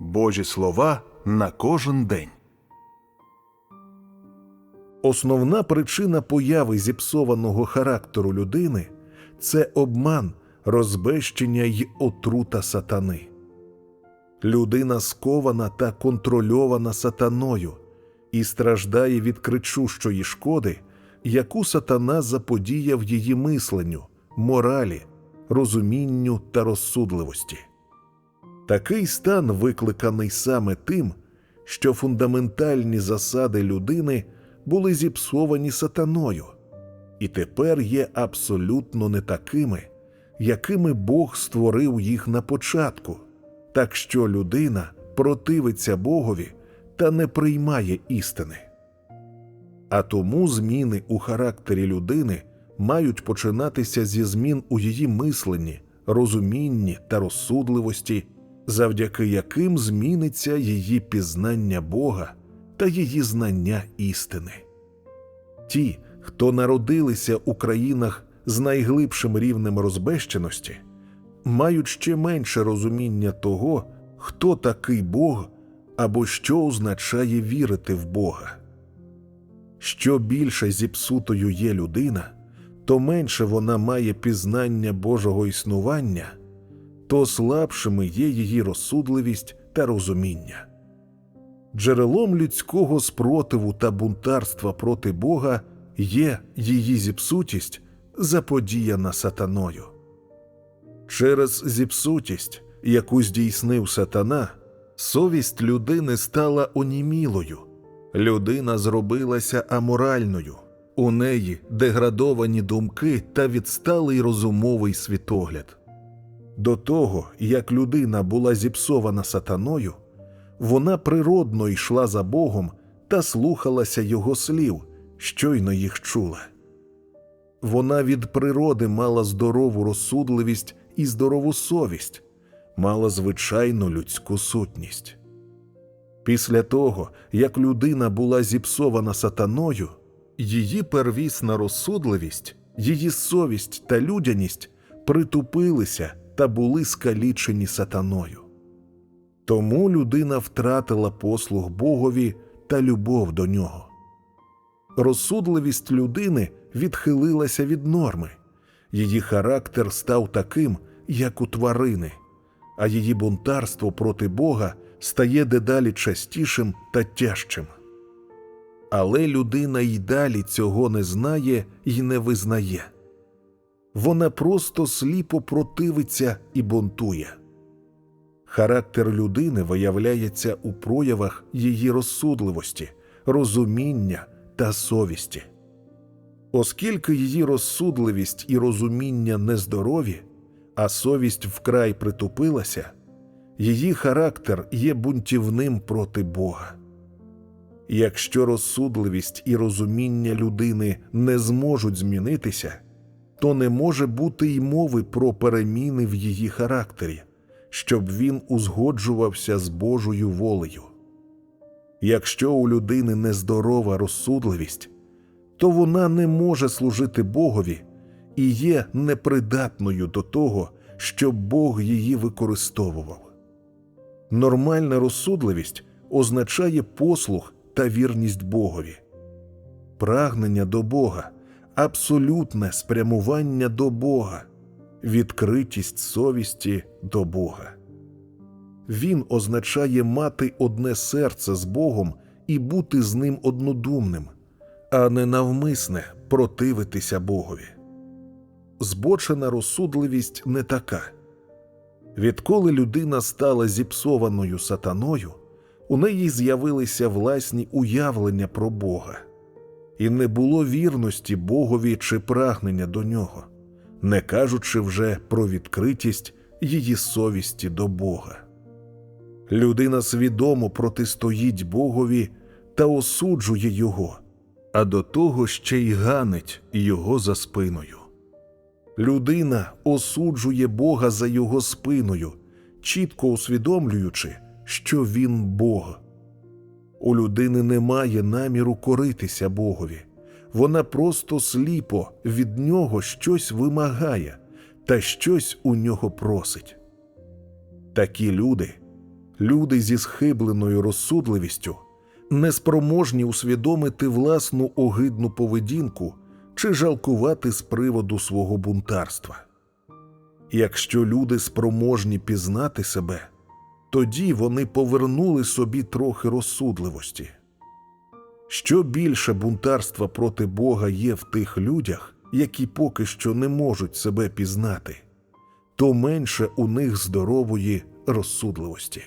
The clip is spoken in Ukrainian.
Божі слова на кожен день. Основна причина появи зіпсованого характеру людини це обман, розбещення й отрута сатани. Людина скована та контрольована сатаною і страждає від кричущої шкоди, яку сатана заподіяв її мисленню, моралі, розумінню та розсудливості. Такий стан викликаний саме тим, що фундаментальні засади людини були зіпсовані сатаною, і тепер є абсолютно не такими, якими Бог створив їх на початку, так що людина противиться Богові та не приймає істини. А тому зміни у характері людини мають починатися зі змін у її мисленні, розумінні та розсудливості, завдяки яким зміниться її пізнання Бога та її знання істини. Ті, хто народилися у країнах з найглибшим рівнем розбещеності, мають ще менше розуміння того, хто такий Бог або що означає вірити в Бога. Що більше зіпсутою є людина, то менше вона має пізнання Божого існування, то слабшими є її розсудливість та розуміння. Джерелом людського спротиву та бунтарства проти Бога є її зіпсутість, заподіяна сатаною. Через зіпсутість, яку здійснив сатана, совість людини стала онімілою, людина зробилася аморальною, у неї деградовані думки та відсталий розумовий світогляд. До того, як людина була зіпсована сатаною, вона природно йшла за Богом та слухалася Його слів, щойно їх чула. Вона від природи мала здорову розсудливість і здорову совість, мала звичайну людську сутність. Після того, як людина була зіпсована сатаною, її первісна розсудливість, її совість та людяність притупилися та були скалічені сатаною. Тому людина втратила послуг Богові та любов до нього. Розсудливість людини відхилилася від норми, її характер став таким, як у тварини, а її бунтарство проти Бога стає дедалі частішим та тяжчим. Але людина й далі цього не знає і не визнає. Вона просто сліпо противиться і бунтує. Характер людини виявляється у проявах її розсудливості, розуміння та совісті. Оскільки її розсудливість і розуміння нездорові, а совість вкрай притупилася, її характер є бунтівним проти Бога. Якщо розсудливість і розуміння людини не зможуть змінитися, то не може бути й мови про переміни в її характері щоб він узгоджувався з Божою волею. Якщо у людини нездорова розсудливість, то вона не може служити Богові і є непридатною до того, щоб Бог її використовував. Нормальна розсудливість означає послуг та вірність Богові, прагнення до Бога, абсолютне спрямування до Бога відкритість совісті до Бога. Він означає мати одне серце з Богом і бути з ним однодумним, а не навмисне противитися Богові. Збочена розсудливість не така. Відколи людина стала зіпсованою сатаною, у неї з'явилися власні уявлення про Бога, і не було вірності Богові чи прагнення до нього не кажучи вже про відкритість її совісті до Бога. Людина свідомо протистоїть Богові та осуджує Його, а до того ще й ганить Його за спиною. Людина осуджує Бога за його спиною, чітко усвідомлюючи, що він Бог. У людини немає наміру коритися Богові вона просто сліпо від нього щось вимагає та щось у нього просить. Такі люди Люди зі схибленою розсудливістю неспроможні усвідомити власну огидну поведінку чи жалкувати з приводу свого бунтарства. Якщо люди спроможні пізнати себе, тоді вони повернули собі трохи розсудливості. Що більше бунтарства проти Бога є в тих людях, які поки що не можуть себе пізнати, то менше у них здорової розсудливості.